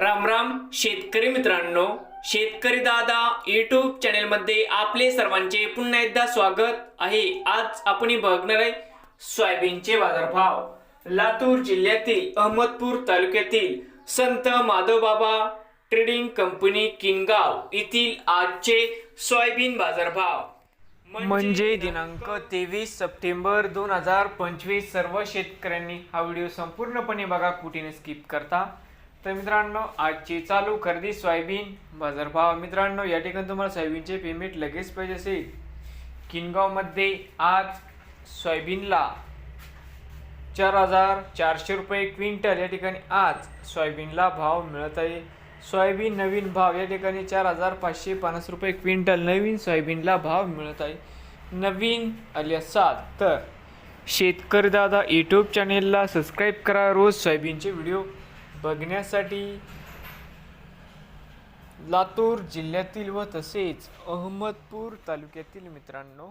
राम राम शेतकरी मित्रांनो. शेतकरी दादा यूट्यूब चॅनेलमध्ये आपले सर्वांचे पुन्हा एकदा स्वागत आहे. आज आपण बघणार आहे सोयाबीनचे बाजारभाव. लातूर जिल्ह्यातील अहमदपूर तालुक्यातील संत माधवबाबा ट्रेडिंग कंपनी किनगाव येथील आजचे सोयाबीन बाजारभाव. म्हणजे दिनांक तेवीस सप्टेंबर दोन हजार पंचवीस सर्व शेतकऱ्यांनी हा व्हिडिओ संपूर्णपणे बघा कुठेने स्किप करता. तर मित्रांनो आजची चालू खरेदी सोयाबीन बाजारभाव. मित्रांनो या ठिकाणी तुम्हाला सोयाबीनचे पेमेंट लगेच पाहिजे असेल. किनगावमध्ये आज सोयाबीनला चार हजार चारशे रुपये क्विंटल. या ठिकाणी आज सोयाबीनला भाव मिळत आहे. सोयाबीन नवीन भाव. या ठिकाणी चार हजार पाचशे पन्नास रुपये क्विंटल नवीन सोयाबीनला भाव मिळत आहे. नवीन आले असाल तर शेतकरी दादा यूट्यूब चॅनेलला सबस्क्राईब करा. रोज सोयाबीनचे व्हिडिओ बघण्यासाठी लातूर जिल्ह्यातील व तसेच अहमदपूर तालुक्यातील मित्रांनो